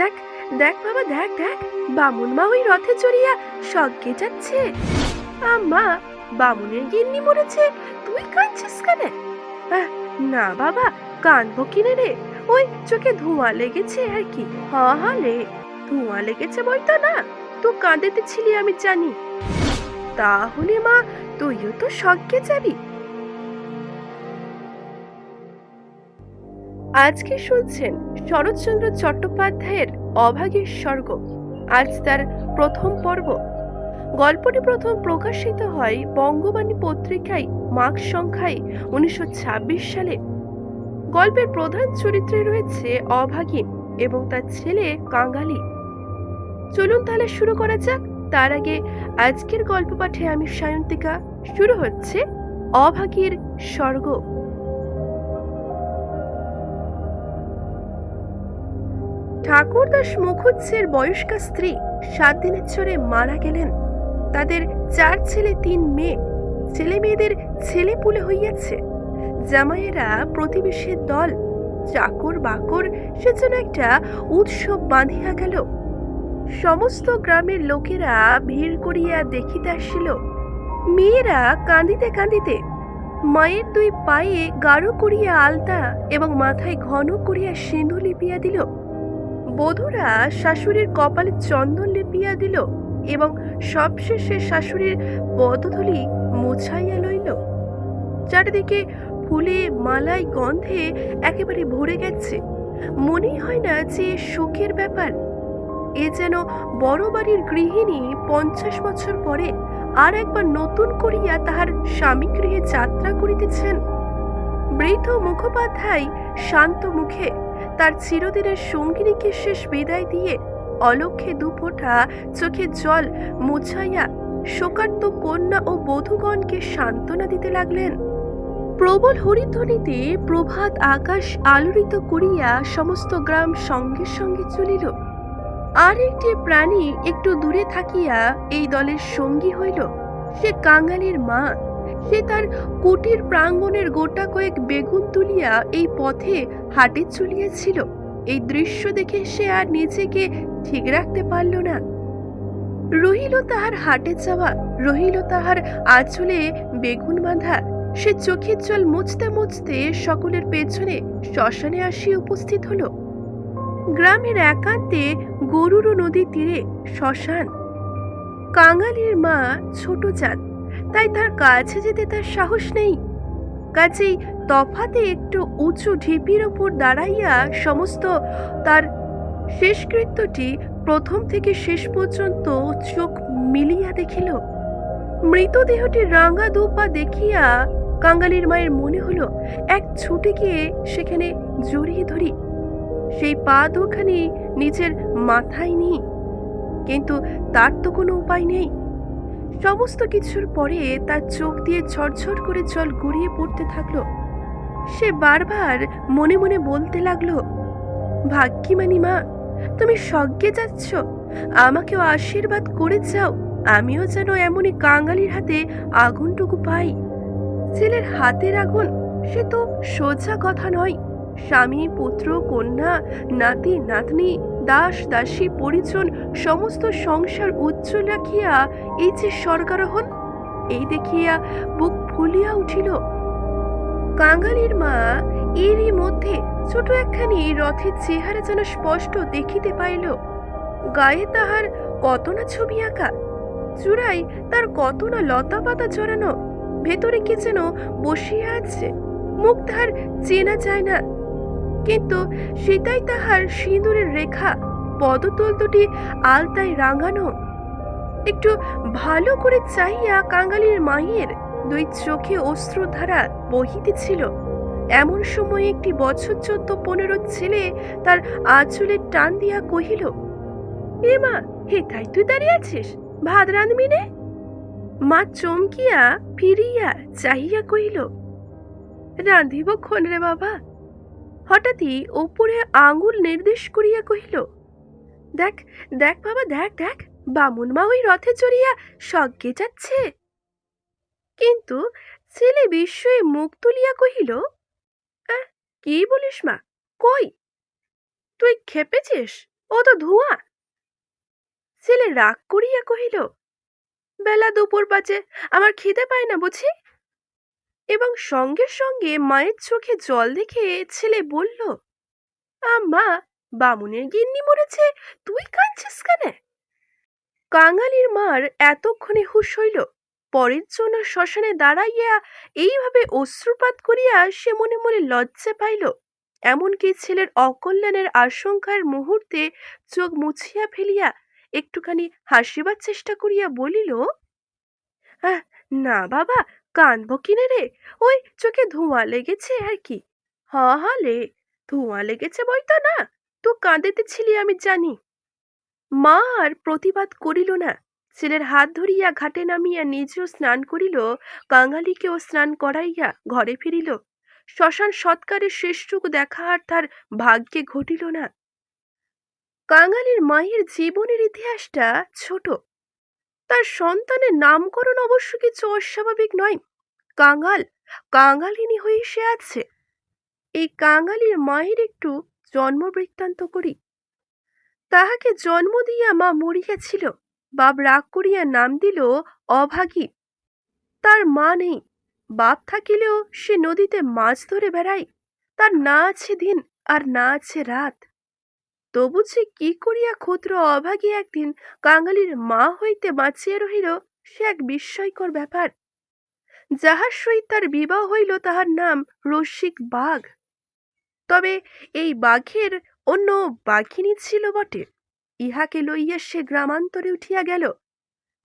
দেখ দেখ বাবা, দেখ দেখ। বামুন মা ওই রথে চড়িয়া স্বর্গে যাচ্ছে। মা বামুনের গিন্নি মরেছে। তুই কাঁদছিস কেন? না বাবা, কাঁদবো কিনে রে। ওই চোখে ধোঁয়া লেগেছে আর কি। হা হা রে। ধোঁয়া লেগেছে বলতো না। তুই কাঁদেতেছিলি আমি জানি। তাহলে মা, তুইও তো স্বর্গে যাবি। আজকে শুনছেন শরৎচন্দ্র চট্টোপাধ্যায়ের অভাগীর স্বর্গ আজ তার প্রথম পর্ব। গল্পটি প্রথম প্রকাশিত হয় বঙ্গবাণী পত্রিকায় মাঘ সংখ্যায় উনিশশো ছাব্বিশ সালে। গল্পের প্রধান চরিত্রে রয়েছে অভাগী এবং তার ছেলে কাঙালি। চলুন তাহলে শুরু করা যাক। তার আগে আজকের গল্প পাঠে আমি সায়ন্তিকা। শুরু হচ্ছে অভাগীর স্বর্গ। ঠাকুরদাস মুখুজ্জের বয়স্কা স্ত্রী সাত দিনের চড়ে মারা গেলেন। তাদের চার ছেলে, তিন মেয়ে। ছেলে মেয়েদের ছেলে পুলে হইয়াছে। জামাইয়েরা প্রতিবেশীর দল। চাকর বাকর, সে যেন একটা উৎসব বাঁধিয়া গেল। সমস্ত গ্রামের লোকেরা ভিড় করিয়া দেখিতে আসিল। মেয়েরা কাঁদিতে কাঁদিতে মায়ের দুই পায়ে গাঢ় করিয়া আলতা এবং মাথায় ঘন করিয়া সিঁদুর লিপিয়া দিল। বধূরা শাশুড়ির কপালে চন্দন লিপিয়া দিল এবং সবশেষে শাশুড়ির পদধূলি মুছাইয়া লইল। চারিদিকে ফুলে মালাই গন্ধে একেবারে ভরে গেছে। মনেই হয় না যে সুখের ব্যাপার। এ যেন বড় বাড়ির গৃহিণী পঞ্চাশ বছর পরে আর একবার নতুন করিয়া তাহার স্বামী গৃহে যাত্রা করিতেছেন। বৃদ্ধ মুখোপাধ্যায় শান্ত মুখে তার চিরদিনের সঙ্গিনীকে শেষ বিদায় দিয়ে অলক্ষে দুফোঁটা চোখে জল মুছাইয়া শোকার্ত কন্যা ও বধূগণকে সান্ত্বনা দিতে লাগলেন। প্রবল হরিধ্বনিতে প্রভাত আকাশ আলোড়িত করিয়া সমস্ত গ্রাম সঙ্গে সঙ্গে চলিল। আর একটি প্রাণী একটু দূরে থাকিয়া এই দলের সঙ্গী হইল, সে কাঙালির মা। সে তার কুটির প্রাঙ্গণের গোটা কয়েক বেগুন তুলিয়া এই পথে হাটে চলিয়াছিল। এই দৃশ্য দেখে সে আর নিজেকে ঠিক রাখতে পারল না। রহিল তাহার হাটে যাওয়া, রহিল তাহার আঁচলে বেগুন বাঁধা, সে চোখের জল মুছতে মুছতে সকলের পেছনে শ্মশানে আসিয়া উপস্থিত হলো। গ্রামের একান্তে গরুরু নদীর তীরে শ্মশান। কাঙালির মা ছোট চাঁদ তাই তার কাছে যেতে তার সাহস নেই। কাজেই তফাতে একটু উঁচু ঢিপির ওপর দাঁড়াইয়া সমস্ত তার শেষকৃত্যটি প্রথম থেকে শেষ পর্যন্ত চোখ মিলিয়া দেখিল। মৃতদেহটি রাঙা দুপা দেখিয়া কাঙ্গালির মায়ের মনে হলো, এক ছুটে গিয়ে সেখানে জড়িয়ে ধরি। সেই পা দুখানি নিজের মাথায় নিই, কিন্তু তার তো কোনো উপায় নেই। সমস্ত কিছুর পরে তার চোখ দিয়ে ঝরঝর করে জল গড়িয়ে পড়তে থাকল। সে বারবার মনে মনে বলতে লাগল, ভাগ্যিমানি মা, তুমি স্বর্গে যাচ্ছ। আমাকেও আশীর্বাদ করে যাও। আমিও যেন এমনই কাঙালির হাতে আগুনটুকু পাই। ছেলের হাতের আগুন, সে তো সোজা কথা নয়। স্বামী, পুত্র, কন্যা, নাতি, নাতনি দাস দাসী পরিজন সমস্ত সংসার উজ্জ্বল রাখিয়া এই যে স্বর্গারোহণ, এই দেখিয়া বুক ফুলিয়া উঠিল। কাঙালির মা এরই মধ্যে ছোট একখানি রথের চেহারা যেন স্পষ্ট দেখিতে পাইল। গায়ে তাহার কত না ছবি আঁকা, চূড়ায় তার কত না লতা পাতা জড়ানো, ভেতরে কে যেন বসিয়া আছে, মুখ তাহার চেনা যায় না। কিন্তু সেটাই তাহার সিঁদুরের রেখা, পদতল দুটি আলতায় রাঙানো। একটু ভালো করে চাইয়া কাঙালির মায়ের দুই চোখে অশ্রুধারা বহিতেছিল। এমন সময় একটি বছর চোদ্দ পনেরো ছেলে তার আঁচলের টান দিয়া কহিল, এ মা, হে তাই তুই দাঁড়িয়ে আছিস? ভাত রাঁধবি নে? মা চমকিয়া ফিরিয়া চাহিয়া কহিল, রাঁধিব ক্ষণ রে বাবা? হঠাৎই ওপরে আঙুল নির্দেশ করিয়া কহিল দেখ দেখ বাবা দেখ দেখ বামুন মা ওই রথে চড়িয়া স্বর্গে যাচ্ছে। কিন্তু ছেলে বিস্ময়ে মুখ তুলিয়া কহিল "আহ, কি বলিস মা কই? তুই খেপেছিস? ও তো ধোঁয়া। ছেলে রাগ করিয়া কহিল বেলা দুপুর বাজে আমার খিদে পায় না বুঝি? এবং সঙ্গে সঙ্গে মায়ের চোখে জল দেখে ছেলে বলল আম্মা বামুনের গিন্নি মরেছে তুই কাঁদছিস কেন? কাঙালির মার এতক্ষণে হুশ হইল। পরের জন্য শ্মশানে দাঁড়াইয়া এইভাবে অশ্রুপাত করিয়া সে মনে মনে লজ্জা পাইল। এমনকি ছেলের অকল্যাণের আশঙ্কার মুহূর্তে চোখ মুছিয়া ফেলিয়া একটুখানি হাসিবার চেষ্টা করিয়া বলিল "আহ, না বাবা কাঁদবো কিনে রে? ওই চোখে ধোঁয়া লেগেছে আর কি। হ হলে ধোঁয়া লেগেছে বই তো না। তুই কাঁদিতেছিলি আমি জানি। মা আর প্রতিবাদ করিল না। ছেলের হাত ধরিয়া ঘাটে নামিয়া নিজেও স্নান করিল কাঙালিকেও স্নান করাইয়া ঘরে ফিরিল। শ্মশান সৎকারের শেষটুকু দেখা আর তার ভাগ্যে ঘটিল না। কাঙালির মায়ের জীবনের ইতিহাসটা ছোট। তার সন্তানের নামকরণ অবশ্য কিছু অস্বাভাবিক নয়। কাঙাল, কাঙালিনী হয়ে সে আছে। এই কাঙালির মায়ের একটু জন্ম বৃত্তান্ত করি। তাহাকে জন্ম দিয়া মা মরিয়াছিল, বাপ রাগ করিয়া নাম দিল অভাগী। তার মা নেই, বাপ থাকিলেও সে নদীতে মাছ ধরে বেড়ায়। তার না আছে দিন আর না আছে রাত। তবু যে কি করিয়া ক্ষুদ্র অভাগী একদিন কাঙালির মা হইতে বাঁচিয়া রহিল, সে এক বিস্ময়কর ব্যাপার। যাহার সহিত তার বিবাহ হইল, তাহার নাম রসিক বাঘ। তবে এই বাঘের অন্য বাঘিনী ছিল বটে, ইহাকে লইয়া সে গ্রামান্তরে উঠিয়া গেল।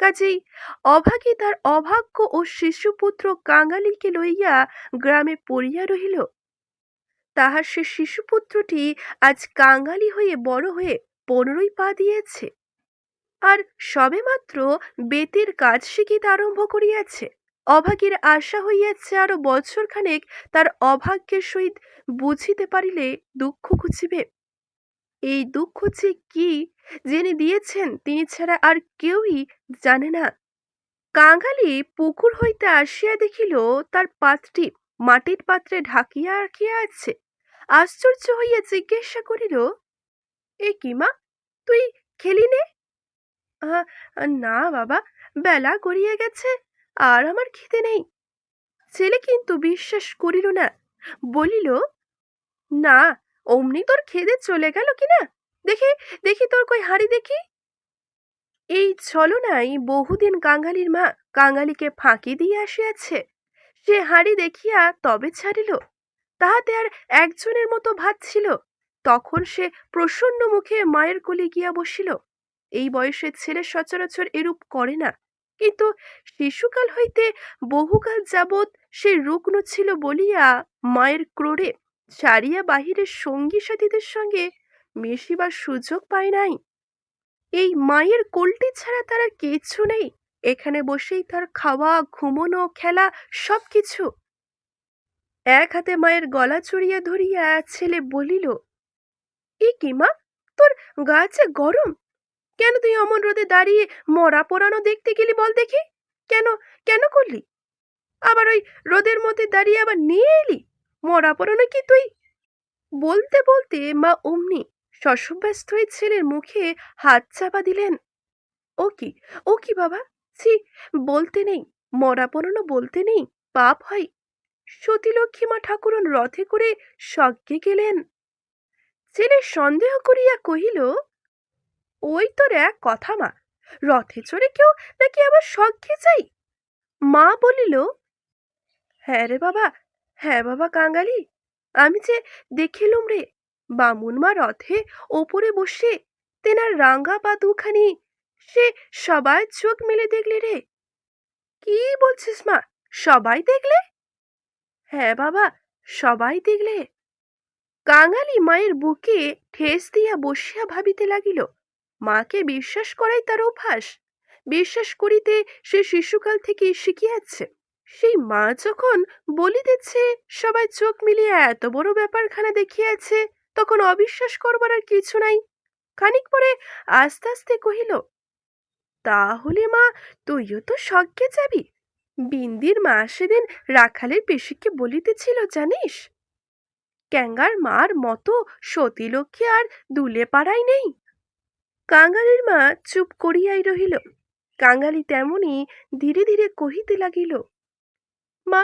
কাজেই অভাগী তার অভাগ্য ও শিশুপুত্র কাঙালিকে লইয়া গ্রামে পড়িয়া রহিল। তাহার সে শিশুপুত্রটি আজ কাঙালি হয়ে বড় হয়ে পনেরোই পা দিয়েছে। আর সবেমাত্র বেতের কাজ শিখিতে আরম্ভ করিয়াছে। অভাগীর আশা হইয়াছে আরও বছরখানেক তার অভাগ্যের সহিত বুঝিতে পারিলে দুঃখ খুঁজিবে। এই দুঃখ যে কি যিনি দিয়েছেন তিনি ছাড়া আর কেউই জানে না। কাঙালি পুকুর হইতে আসিয়া দেখিল তার পাত্রটি মাটির পাত্রে ঢাকিয়া রাখিয়া আছে। আশ্চর্য হইয়া জিজ্ঞাসা করিল এ কি মা তুই খেলি নে? "আহ, না বাবা বেলা গড়িয়ে গেছে আর আমার খিদে নেই। ছেলে কিন্তু বিশ্বাস করিল না বলিল না অমনি তোর খেদে চলে গেল কিনা দেখি দেখি তোর কই হাড়ি দেখি? এই ছলনাই বহুদিন কাঙালির মা কাঙালিকে ফাঁকি দিয়ে আসিয়াছে সে হাড়ি দেখিয়া তবে ছাড়িল। তাহাতে আর একজনের মতো ভাত ছিল। তখন সে প্রসন্ন মুখে মায়ের কোলে গিয়া বসিল। এই বয়সে ছেলে সচরাচর এরূপ করে না। কিন্তু শিশুকাল হইতে বহুকাল যাবৎ সে রুগ্ন ছিল বলিয়া মায়ের ক্রোড়ে ছাড়িয়া বাহিরের সঙ্গী সাথীদের সঙ্গে মিশিবার সুযোগ পায় নাই। এই মায়ের কোলটি ছাড়া তার কিছু নেই। এখানে বসেই তার খাওয়া, ঘুমোনো, খেলা সব কিছু এক হাতে মায়ের গলা চড়িয়া ধরিয়া ছেলে বলিল, এ কি মা, তোর গা যে গরম! কেন তুই অমন রোদে দাঁড়িয়ে মরা পোড়ানো দেখতে গেলি বল দেখি? কেন কেন করলি? আবার ওই রোদের মধ্যে দাঁড়িয়ে আবার নিয়ে এলি? মরা পোড়ানো কি তুই? বলতে বলতে মা অমনি শশব্যস্ত হয়ে ছেলের মুখে হাত চাপা দিলেন, ও কি ও কি বাবা? ছি, বলতে নেই, মরা পোড়ানো বলতে নেই, পাপ হয় সতীলক্ষ্মী মা ঠাকুরন রথে করে স্বর্গে গেলেন। ছেলে সন্দেহ করিয়া কহিল, ওই তোর এক কথা মা, রথে চড়ে কেউ নাকি আবার স্বর্গে যাই মা বলিল হ্যাঁ রে বাবা হ্যাঁ বাবা কাঙালি, আমি যে দেখিলুম রে, বামুন মা রথে ওপরে বসে তেনার রাঙ্গা পা দুখানি, সে সবাই চোখ মেলে দেখলে রে। কি বলছিস মা, সবাই দেখলে? হ্যাঁ বাবা, সবাই দেখলে। কাঙালি মায়ের বুকে ঠেস দিয়া বসিয়া ভাবিতে লাগিল, মাকে বিশ্বাস করাই তার অভ্যাস। বিশ্বাস করিতে সে শিশুকাল থেকে শিখিয়াছে। সেই মা যখন বলিতেছে, সবাই চোখ মিলিয়ে এত বড় ব্যাপারখানা দেখিয়াছে, তখন অবিশ্বাস করবার আর কিছু নাই। খানিক পরে আস্তে আস্তে কহিল, তাহলে মা, তুইও তো স্বর্গে যাবি। বিন্দির মা সেদিন রাখালের পেশিকে বলিতেছিল, জানিস? ক্যাঙ্গার মার মতো সতীলক্ষ্মী আর দুলে পাড়াই নেই। কাঙালির মা চুপ করিয়াই রহিল। কাঙালি তেমনি ধীরে ধীরে কহিতে লাগিল, মা,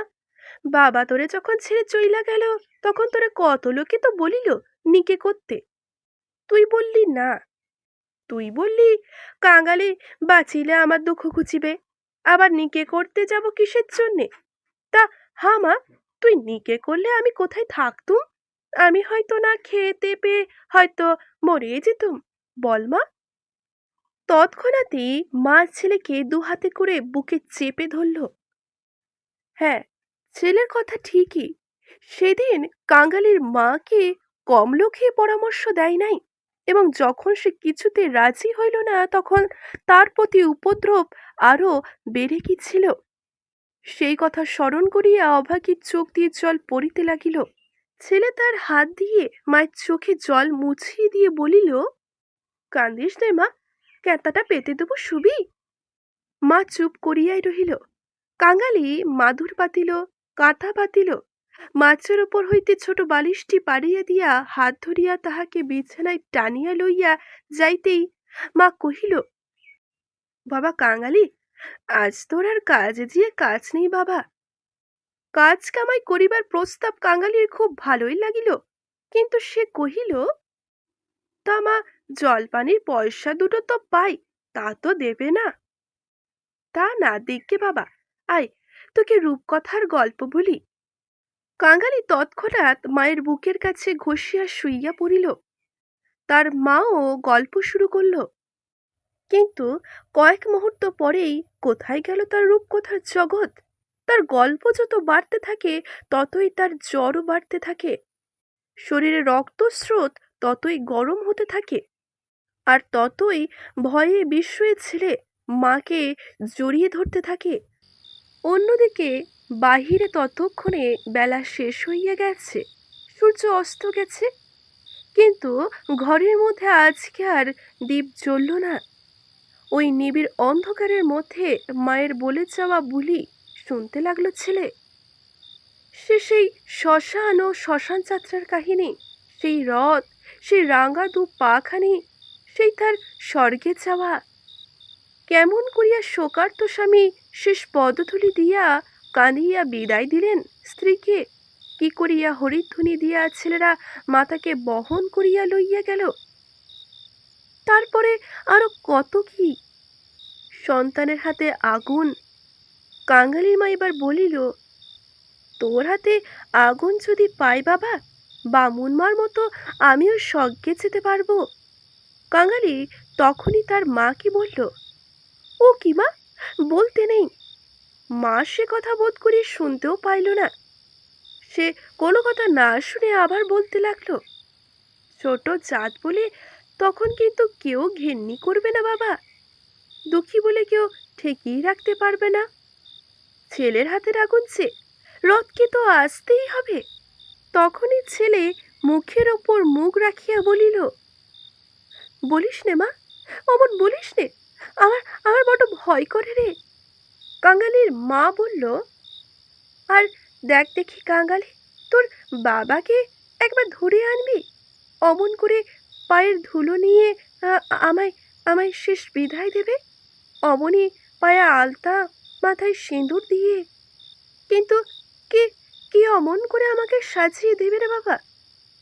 বাবা তোরে যখন ছেড়ে চইলা গেল, তখন তোরে কত লোকে তো বলিল নিকে করতে। তুই বললি না। তুই বললি, কাঙালি বাঁচিলে আমার দুঃখ ঘুচিবে আবার নিকে করতে যাব কিসের জন্যে? তা হা মা, তুই নিকে করলে আমি কোথায় থাকতুম? আমি হয়তো না খেতে পেয়ে হয়তো মরে যেতুম। বল মা। তৎক্ষণাৎই মা ছেলেকে দু হাতে করে বুকে চেপে ধরল। হ্যাঁ ছেলের কথা ঠিকই। সেদিন কাঙালির মাকে কমলো খেয়ে পরামর্শ দেয় নাই। এবং যখন সে কিছুতে রাজি হইল না, তখন তার প্রতি উপদ্রব আরও বেড়ে গিয়েছিল। সেই কথা স্মরণ করিয়া অভাগীর চোখ দিয়ে জল পড়িতে লাগিল। ছেলে তার হাত দিয়ে, মায়ের চোখে জল মুছিয়ে দিয়ে বলিল, কান্দিস নে মা ক্যাতাটা পেতে দেবো শুবি মা চুপ করিয়াই রহিল। কাঙালি মাদুর পাতিল, কাঁথা পাতিল মাছের উপর হইতে ছোট বালিশটি পাড়িয়া দিয়া হাত ধরিয়া তাহাকে বিছানায় টানিয়া লইয়া যাইতেই মা কহিল, বাবা কাঙালি, আজ তোর আর কাজে যে কাজ নেই বাবা। কাজ কামাই করিবার প্রস্তাব কাঙালির খুব ভালোই লাগিল, কিন্তু সে কহিল, তা মা, জলপানির পয়সা দুটো তো পাই, তা তো দেবে না। তা না দেখকে বাবা, আয়, তোকে রূপকথার গল্প বলি। কাঙালি তৎক্ষণাৎ মায়ের বুকের কাছে ঘষিয়া শুইয়া পড়িল। তার মাও গল্প শুরু করল। কিন্তু কয়েক মুহূর্ত পরেই কোথায় গেল তার রূপকথার জগৎ? তার গল্প যত বাড়তে থাকে, ততই তার জ্বরও বাড়তে থাকে। শরীরে রক্তস্রোত ততই গরম হতে থাকে। আর ততই ভয়ে বিস্ময়ে ছেলে মাকে জড়িয়ে ধরতে থাকে। অন্যদিকে বাহিরে ততক্ষণে বেলা শেষ হইয়া গেছে, সূর্য অস্ত গেছে। কিন্তু ঘরের মধ্যে আজকে আর দ্বীপ জ্বলল না। ওই নিবিড় অন্ধকারের মধ্যে মায়ের বলে যাওয়া বুলি শুনতে লাগল ছেলে। সে সেই শ্মশান ও শ্মশান যাত্রার কাহিনী, সেই রথ, সেই রাঙা দু পাখানি, সেই তার স্বর্গে যাওয়া। কেমন করিয়া শোকার্ত স্বামী শেষ পদধূলি দিয়া কাঁদিয়া বিদায় দিলেন স্ত্রীকে। কি করিয়া হরিধ্বনি দিয়া ছেলেরা মাতাকে বহন করিয়া লইয়া গেল? তারপরে আরও কত কি? সন্তানের হাতে আগুন। কাঙালির মা এবার বলিল, তোর হাতে আগুন যদি পাই বাবা, বামুন মার মতো আমিও স্বর্গে যেতে পারব। কাঙালি তখনই তার মাকে বলল, ও কি মা? বলতে নেই। মা সে কথা বোধ করি শুনতেও পাইল না। সে কোনো কথা না শুনে আবার বলতে লাগল, ছোট জাত বলে তখন কিন্তু কেউ ঘেন্নি করবে না বাবা। দুঃখী বলে কেউ ঠেকিয়ে রাখতে পারবে না। ছেলের হাতে আগুনছে রথকে তো আসতেই হবে। তখনই ছেলে মুখের ওপর মুখ রাখিয়া বলিল, বলিস নে মা, অমন বলিস নে, আমার আমার বড় ভয় করে রে। কাঙালির মা বলল, আর দেখ দেখি কাঙালি, তোর বাবাকে একবার ধরে আনবি। অমন করে পায়ের ধুলো নিয়ে আমায় আমায় শেষ বিদায় দেবে। অমনি পায়ে আলতা, মাথায় সিঁদুর দিয়ে। কিন্তু কে কে অমন করে আমাকে সাজিয়ে দেবে রে বাবা?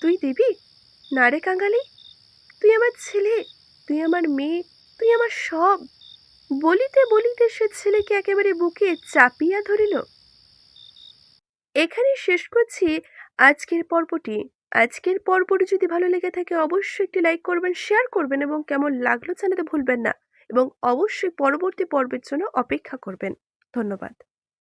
তুই দিবি? না রে কাঙালি। তুই আমার ছেলে, তুই আমার মেয়ে, তুই আমার সব। বলিতে বলিতে সে ছেলেকে একেবারে বুকে চাপিয়া ধরিল। এখানে শেষ করছি আজকের পর্বটি। আজকের পর্বটি যদি ভালো লেগে থাকে, অবশ্যই একটি লাইক করবেন শেয়ার করবেন এবং কেমন লাগল জানাতে ভুলবেন না। এবং অবশ্যই পরবর্তী পর্বের জন্য অপেক্ষা করবেন। ধন্যবাদ।